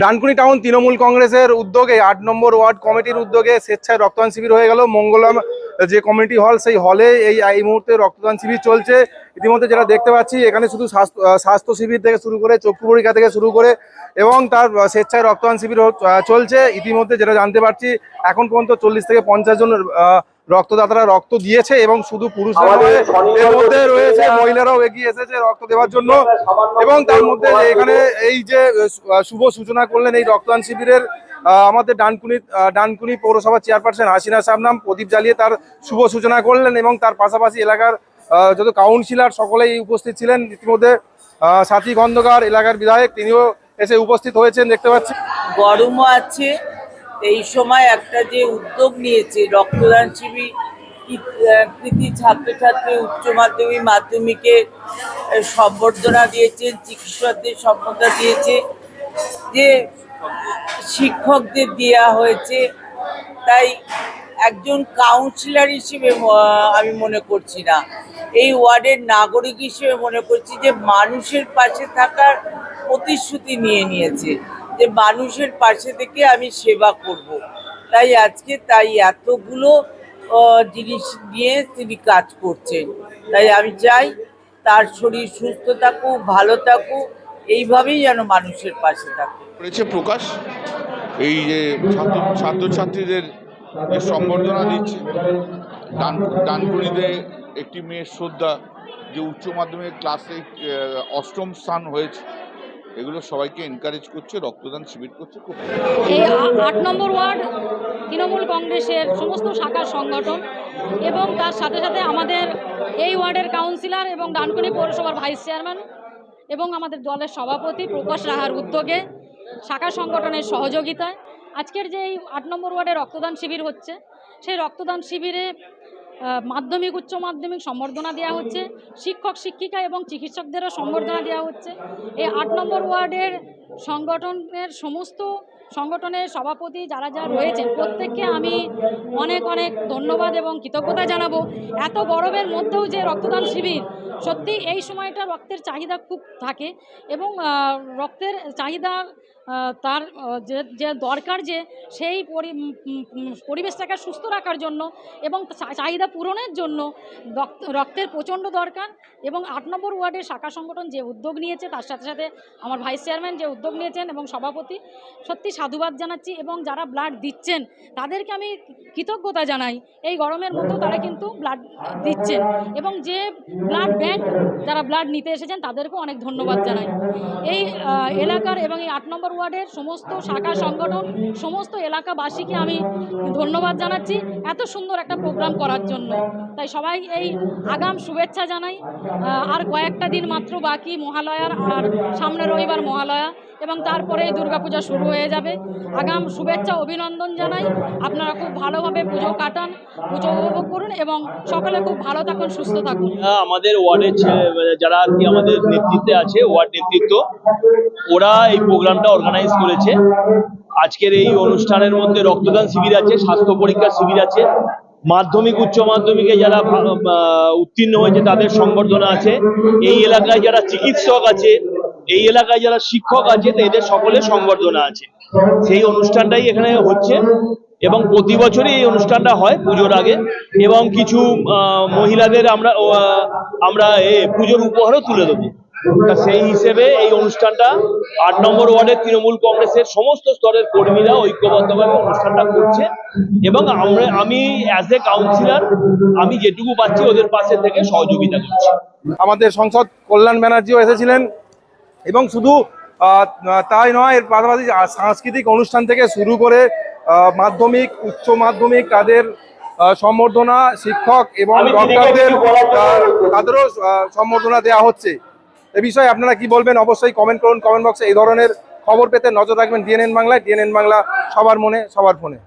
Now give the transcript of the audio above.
Dankuni town Trinamool কংগ্রেসের উদ্যোগে, আট নম্বর ওয়ার্ড কমিটির উদ্যোগে স্বেচ্ছায় রক্তদান শিবির হয়ে গেল। মঙ্গলম যে কমিউনিটি হল, সেই হলে এই এই মুহূর্তে রক্তদান শিবির চলছে। ইতিমধ্যে যেটা দেখতে পাচ্ছি, এখানে শুধু স্বাস্থ্য স্বাস্থ্য শিবির থেকে শুরু করে, চক্ষু পরীক্ষা থেকে শুরু করে এবং তার স্বেচ্ছায় রক্তদান শিবির চলছে। ইতিমধ্যে যেটা জানতে পারছি, এখন পর্যন্ত চল্লিশ থেকে পঞ্চাশ জন রক্তদাতারা রক্ত দিয়েছে এবং শুধু পুরুষরা এর মধ্যে রয়েছে মহিলারাও এগিয়ে এসেছে রক্ত দেওয়ার জন্য। এবং তার মধ্যে এখানে এই যে শুভ সূচনা করলেন এই রক্তদান শিবিরের আহ, আমাদের ডানকুনি ডানকুনি পৌরসভা চেয়ারপারসন হাসিনা সামনাম প্রদীপ জ্বালিয়ে তার শুভ সূচনা করলেন এবং তার পাশাপাশি এলাকার যত কাউন্সিলর সকলেই উপস্থিত ছিলেন। ইতিমধ্যে আহ, সাথী খন্দকার এলাকার বিধায়ক তিনিও এসে উপস্থিত হয়েছেন দেখতে পাচ্ছি। গরমও আছে এই সময় একটা যে উদ্যোগ নিয়েছে, রক্তদান শিবির কৃতি ছাত্রছাত্রী উচ্চ মাধ্যমিক মাধ্যমিকে সম্বর্ধনা দিয়েছেন, চিকিৎসকদের সম্বর্ধনা দিয়েছে, যে শিক্ষকদের দেওয়া হয়েছে। তাই একজন কাউন্সিলর হিসেবে আমি মনে করছি না। এই ওয়ার্ডের নাগরিক হিসেবে মনে করছি যে মানুষের পাশে থাকার প্রতিশ্রুতি নিয়ে নিয়েছে। যে মানুষের পাশে থেকে আমি সেবা করব। তাই আজকে তাই এতগুলো জিনিস নিয়ে তিনি কাজ করছেন। তাই আমি চাই তার শরীর সুস্থ থাকুক, ভালো থাকুক, এইভাবেই যেন মানুষের পাশে থাকুক করেছে প্রকাশ? এই যে ছাত্র, ছাত্রছাত্রীদের যে সম্বর্ধনা দিচ্ছে ডান একটি মেয়ের শ্রদ্ধা, যে উচ্চ মাধ্যমিক ক্লাসে অষ্টম স্থান হয়েছে এগুলো সবাইকে এনকারেজ করছে, রক্তদান শিবির করছে এই আট নম্বর ওয়ার্ড তৃণমূল কংগ্রেসের সমস্ত শাখার সংগঠন এবং তার সাথে সাথে আমাদের এই ওয়ার্ডের কাউন্সিলর এবং ডানকুনি পৌরসভার ভাইস চেয়ারম্যান এবং আমাদের দলের সভাপতি প্রকাশ রাহার উদ্যোগে শাখা সংগঠনের সহযোগিতায়। আজকের যে এই আট নম্বর ওয়ার্ডে রক্তদান শিবির হচ্ছে, সেই রক্তদান শিবিরে মাধ্যমিক, উচ্চ মাধ্যমিক সম্বর্ধনা দেওয়া হচ্ছে। শিক্ষক, শিক্ষিকা এবং চিকিৎসকদেরও সম্বর্ধনা দেওয়া হচ্ছে। এই আট নম্বর ওয়ার্ডের সংগঠনের সমস্ত সংগঠনের সভাপতি যারা যারা রয়েছেন, প্রত্যেককে আমি অনেক অনেক ধন্যবাদ এবং কৃতজ্ঞতা জানাব। এত গরমের মধ্যেও যে রক্তদান শিবির সত্যি এই সময়টা রক্তের চাহিদা খুব থাকে এবং রক্তের চাহিদা তার যে দরকার যে, সেই পরিবেশটাকে সুস্থ রাখার জন্য এবং চাহিদা পূরণের জন্য রক্ত, রক্তের প্রচণ্ড দরকার এবং আট নম্বর ওয়ার্ডের শাখা সংগঠন যে উদ্যোগ নিয়েছে, তার সাথে সাথে আমার ভাইস চেয়ারম্যান যে উদ্যোগ নিয়েছেন এবং সভাপতি, সত্যি সাধুবাদ জানাচ্ছি এবং যারা ব্লাড দিচ্ছেন, তাদেরকে আমি কৃতজ্ঞতা জানাই। এই গরমের মধ্যেও তারা কিন্তু ব্লাড দিচ্ছেন এবং যে ব্লাড ব্যাংক যারা ব্লাড নিতে এসেছেন তাদেরকেও অনেক ধন্যবাদ জানাই। এই এলাকার এবং এই আট নম্বর ওয়ার্ডের সমস্ত শাখা সংগঠন, সমস্ত এলাকাবাসীকে আমি ধন্যবাদ জানাচ্ছি এত সুন্দর একটা প্রোগ্রাম করার জন্য। তাই সবাই এই আগাম শুভেচ্ছা জানাই। আর কয়েকটা দিন মাত্র বাকি মহালয়ার, আর সামনে রবিবার মহালয়া। এবং তারপরে দুর্গাপূজা শুরু হয়ে যাবে। আগাম শুভেচ্ছা অভিনন্দন জানাই। আপনারা খুব ভালোভাবে পুজো কাটান পুজো উপভোগ করুন এবং সকলে খুব ভালো থাকুন সুস্থ থাকুন। হ্যাঁ, আমাদের ওয়ার্ডের যারা আর কি আমাদের নেতৃত্বে আছে ওয়ার্ড নেতৃত্ব ওরা এই প্রোগ্রামটা অর্গানাইজ করেছে। আজকের এই অনুষ্ঠানের মধ্যে রক্তদান শিবির আছে স্বাস্থ্য পরীক্ষা শিবির আছে। মাধ্যমিক উচ্চ মাধ্যমিকে যারা উত্তীর্ণ হয়েছে তাদের সংবর্ধনা আছে। এই এলাকায় যারা চিকিৎসক আছে এই এলাকায় যারা শিক্ষক আছে এদের সকলের সংবর্ধনা আছে। সেই অনুষ্ঠানটাই এখানে হচ্ছে এবং প্রতি বছরই এই অনুষ্ঠানটা হয় পুজোর আগে এবং কিছু মহিলাদের আমরা আমরা এ পুজোর উপহারও তুলে দেবো। তা সেই হিসেবে এই অনুষ্ঠানটা আট নম্বর ওয়ার্ডের তৃণমূল কংগ্রেসের সমস্ত স্তরের কর্মীরা ঐক্যবদ্ধভাবে অনুষ্ঠানটা করছে এবং আমরা, আমি অ্যাজ এ কাউন্সিলর আমি যেটুকু পাচ্ছি ওদের পাশে থেকে সহযোগিতা করছি। আমাদের সংসদ কল্যাণ ব্যানার্জিও এসেছিলেন। এবং শুধু তাই নয় এর পাশাপাশি সাংস্কৃতিক অনুষ্ঠান থেকে শুরু করে মাধ্যমিক উচ্চ মাধ্যমিক তাদের সম্বর্ধনা শিক্ষক এবং ডক্টরদের তাদেরও সম্বর্ধনা দেওয়া হচ্ছে। এ বিষয়ে আপনারা কি বলবেন? অবশ্যই কমেন্ট করুন কমেন্ট বক্সে এই ধরনের খবর পেতে নজর রাখবেন ডিএনএন বাংলায়। ডিএনএন বাংলা সবার মনে সবার ফোনে।